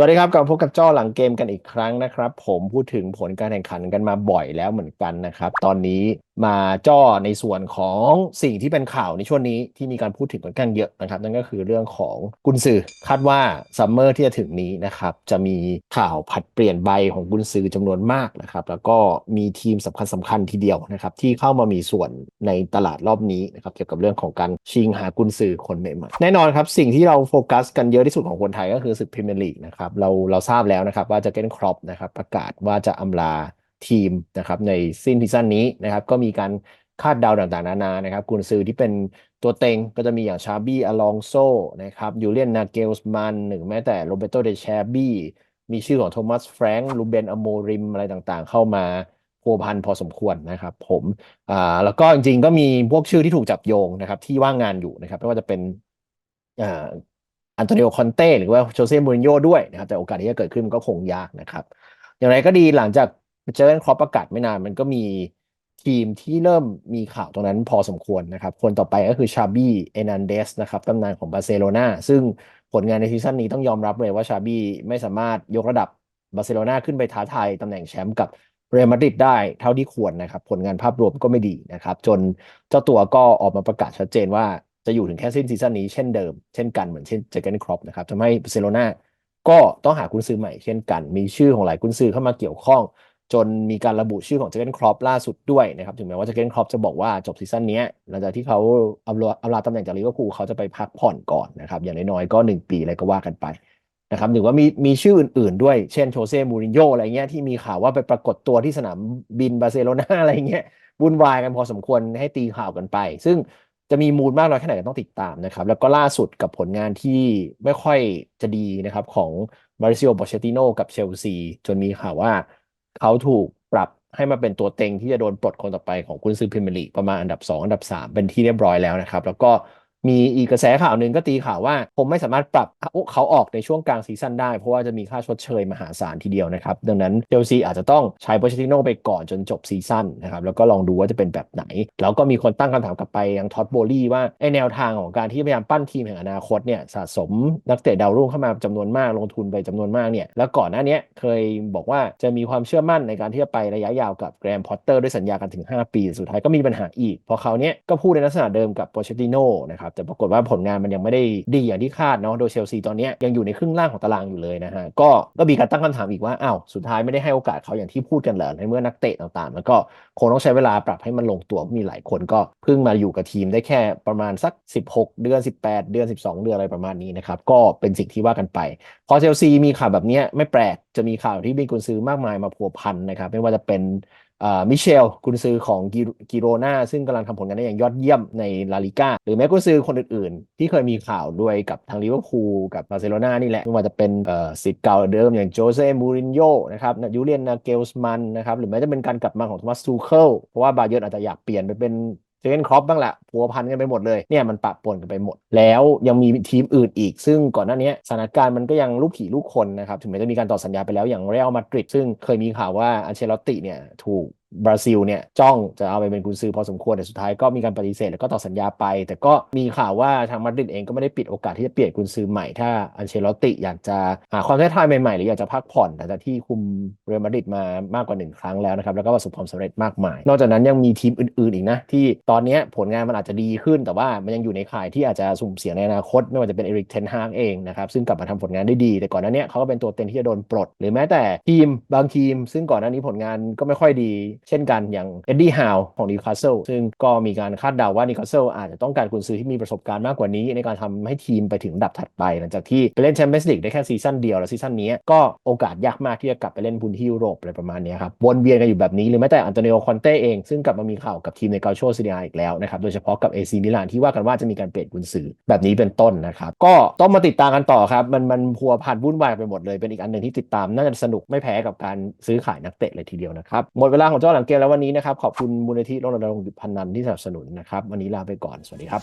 สวัสดีครับกลับพบกับจ้อหลังเกมกันอีกครั้งนะครับ ผมพูดถึงผลการแข่งขันกันมาบ่อยแล้วเหมือนกันนะครับ ตอนนี้ มาจ้อในส่วนของสิ่งที่เป็นข่าวในช่วงนี้ที่มีการพูดถึงค่อนข้างเยอะนะครับ นั่นก็คือเรื่องของกุนซือคาดว่าซัมเมอร์ที่จะถึงนี้นะครับจะมีข่าวผัดเปลี่ยนใบของกุนซือจำนวนมากนะครับ แล้วก็มีทีมสำคัญสำคัญทีเดียวนะครับ ที่เข้ามามีส่วนในตลาดรอบนี้นะครับเกี่ยวกับเรื่องของการชิงหากุนซือคนใหม่ๆแน่นอนครับสิ่งที่เราโฟกัสกันเยอะที่สุดของคนไทยก็คือศึกพรีเมียร์ลีกนะครับเราเราทราบแล้วนะครับว่าจะเก้นครอปนะครับประกาศว่าจะอำลา ทีมนะครับในสิ้นซีซั่นนี้นะครับก็มีการคาดเดาต่างๆ นานานะครับกุนซือที่เป็นตัวเต็งก็จะมีอย่างชาบี้อลองโซนะครับยูเลียนนาเกลส์มันหนึ่งแม้แต่โรเบโตเดชาบี้มีชื่อของโทมัสแฟรงค์ลูเบนอโมริมอะไรต่างๆ เข้ามาพัวพันพอสมควรนะครับผมอ่าแล้วก็จริงๆ ก็มีพวกชื่อที่ถูกจับโยงนะครับที่ว่างงานอยู่นะครับไม่ว่าจะเป็นอ่าอันโตนิโอคอนเต้หรือว่าโจเซ่มูรินโญ่ด้วยนะครับแต่โอกาสที่จะเกิดขึ้นก็คงยากนะครับ อย่างไรก็ดีหลังจาก เจอร์เกนครอปประกาศไม่นาน มันก็มีทีมที่เริ่มมีข่าวตรงนั้นพอสมควรนะครับ คนต่อไปก็คือชาบี้เอนันเดสนะครับตำนานของบาร์เซโลนาซึ่งผลงานในซีซั่นนี้ต้องยอมรับเลยว่าชาบี้ไม่สามารถยกระดับบาร์เซโลนาขึ้นไปท้าทายตำแหน่งแชมป์กับเรอัลมาดริดได้เท่าที่ควรนะครับ ผลงานภาพรวมก็ไม่ดีนะครับ จนเจ้าตัวก็ออกมาประกาศชัดเจนว่าจะอยู่ถึงแค่สิ้นซีซั่นนี้เช่นเดิมเช่นกันเหมือนเช่นเจอร์เกนครอปนะครับทำให้บาร์เซโลนาก็ต้องหากุนซื้อใหม่เช่นกัน มีชื่อของหลายกุนซื้อเข้ามาเกี่ยวข้อง จนมีการระบุชื่อของเจเกนครอปล่าสุดด้วยนะครับ ถึงแม้ว่าเจเกนครอปจะบอกว่าจบซีซั่นนี้หลังจากที่เขาเอาลาเอาลาตำแหน่งจากลิเวอร์พูลเขาจะไปพักผ่อนก่อนนะครับ อย่างน้อยๆก็ 1 ปีอะไรก็ว่ากันไปนะครับหรือว่ามีมีชื่ออื่นๆด้วย เช่นโชเซ่มูรินโญ่อะไรเงี้ยที่มีข่าวว่าไปปรากฏตัวที่สนามบินบาร์เซโลนาอะไรเงี้ยวุ่นวายกันพอสมควรให้ตีข่าวกันไป ซึ่งจะมีมูลมากน้อยแค่ไหนต้องติดตามนะครับ แล้วก็ล่าสุดกับผลงานที่ไม่ค่อยจะดีนะครับของมาริซิโอ บอเชติโนกับเชลซีจนมีข่าวว่า เขาถูกปรับให้มาเป็นตัวเต็งที่จะโดนปลดคนต่อไปของกุนซือพรีเมียร์ลีกประมาณอันดับ 2 อันดับ 3 เป็นที่เรียบร้อยแล้วนะครับ แล้วก็ มีอีกกระแสข่าวหนึ่งก็ตีข่าวว่า ผมไม่สามารถปรับเขาออกในช่วงกลางซีซั่นได้เพราะว่าจะมีค่าชดเชยมหาศาลทีเดียวนะครับ ดังนั้นเชลซีอาจจะต้องใช้โปเชติโนไปก่อนจนจบซีซั่นนะครับแล้วก็ลองดูว่าจะเป็นแบบไหน แล้วก็มีคนตั้งคำถามกลับไปยังท็อตโบลี่ว่าไอแนวทางของการที่พยายามปั้นทีมแห่งอนาคตเนี่ยสะสมนักเตะดาวรุ่งเข้ามาจำนวนมากลงทุนไปจำนวนมากเนี่ยแล้วก่อนหน้านี้เคยบอกว่าจะมีความเชื่อมั่นในการที่จะไประยะยาวกับแกรมพอตเตอร์ด้วยสัญญากันถึง 5 ปี สุดท้ายก็มีปัญหาอีกเพราะเขาเนี้ยก็พูดในลักษณะเดิมกับโปเชติโนนะครับแต่ปรากฏว่าผลงานมันยังไม่ได้ดีอย่างที่คาดเนาะโดยเชลซีตอนนี้ยังอยู่ในครึ่งล่างของตารางอยู่เลยนะฮะก็ก็มีการตั้งคำถามอีกว่าอ้าวสุดท้ายไม่ได้ให้โอกาสเขาอย่างที่พูดกันเหรอในเมื่อนักเตะต่างๆ มันก็คงต้องใช้เวลาปรับให้มันลงตัวมีหลายคนก็เพิ่งมาอยู่กับทีมได้แค่ประมาณสัก 16 เดือน 18 เดือน 12 เดือนอะไรประมาณนี้นะครับก็เป็นสิ่งที่ว่ากันไป พอเชลซีมีข่าวแบบนี้ไม่แปลกจะมีข่าวที่มีกุนซือมากมายมาพัวพันนะครับไม่ว่าจะเป็น มิเชลกุนซือของกิโรนาซึ่งกำลังทำผลงานได้อย่างยอดเยี่ยมในลาลิก้าหรือแม้กุนซือคนอื่นๆ ที่เคยมีข่าวด้วยกับทางลิเวอร์พูลกับบาร์เซโลนานี่แหละไม่ว่าจะเป็นสิทธิ์เก่าเดิมอย่างโจเซ่มูรินโญ่นะครับยูเลียนนาเกลส์มันนะครับหรือแม้จะเป็นการกลับมาของโทมัสทูเคิลเพราะว่าบาเยิร์นอาจจะอยากเปลี่ยนไปเป็น เจนครอปบ้างแหละผัวพันกันไปหมดเลยเนี่ยมันปะปนกันไปหมด แล้วยังมีทีมอื่นอีก ซึ่งก่อนหน้านี้สถานการณ์มันก็ยังลูกผีลูกคนนะครับ ถึงแม้จะมีการต่อสัญญาไปแล้วอย่างเรอัลมาดริดซึ่งเคยมีข่าวว่าอันเชลอตติเนี่ยถูก บราซิลเนี่ยจ้องจะเอาไปเป็นกุนซือพอสมควรแต่สุดท้ายก็มีการปฏิเสธแล้วก็ต่อสัญญาไป แต่ก็มีข่าวว่าทางมาดริดเองก็ไม่ได้ปิดโอกาสที่จะเปลี่ยนกุนซือใหม่ถ้าอันเชลอติอยากจะหาความท้าทายใหม่ๆ หรืออยากจะพักผ่อนหลังจากที่คุมเรอัลมาดริดมามากกว่าหนึ่งครั้งแล้วนะครับแล้วก็ประสบความสำเร็จมากมาย นอกจากนั้นยังมีทีมอื่นๆอีกนะที่ตอนนี้ผลงานมันอาจจะดีขึ้น แต่ว่ามันยังอยู่ในข่ายที่อาจจะสุ่มเสี่ยงในอนาคต ไม่ว่าจะเป็นเอริกเทนฮากเองนะครับซึ่งกลับมาทำผลงานได้ดี แต่ก่อนหน้านี้เขาก็เป็นตัวเต็งที่จะโดนปลด หรือแม้แต่ทีมบางทีม ซึ่งก่อนหน้านี้ผลงานก็ไม่ค่อยดีเช่นกันอย่างเอ็ดดี้ฮาวของนิวคาสเซิลซึ่งก็มีการคาดเดาว่านิวคาสเซิลอาจจะต้องการกุนซือที่มีประสบการณ์มากกว่านี้ ในการทำให้ทีมไปถึงดับถัดไป หลังจากที่ไปเล่นแชมเปี้ยนส์ลีกได้แค่ซีซั่นเดียวแล้วซีซั่นนี้ก็โอกาสยากมากที่จะกลับไปเล่นบุนที่ยุโรปอะไรประมาณนี้ครับวนเวียนกันอยู่แบบนี้หรือแม้แต่อันโตนิโอคอนเต้เองซึ่งกลับมามีข่าวกับทีมในเกาโชซีเรียอีกแล้วนะครับโดยเฉพาะกับเอซีมิลานที่ว่ากันว่าจะมีการเปลี่ยนกุนซือแบบนี้เป็นต้นนะครับก็ต้องมาติดตามกันต่อครับมันมันพัวพันวุ่นวายไปหมดเลยเป็นอีกอันหนึ่งที่ติดตามน่าจะสนุกไม่แพ้กับการซื้อขายนักเตะเลยทีเดียวนะครับหมดเวลาของจอหลังเกมแล้ววันนี้นะครับ ขอบคุณมูลนิธิรณรงค์หยุดพันนันที่สนับสนุนนะครับ วันนี้ลาไปก่อน สวัสดีครับ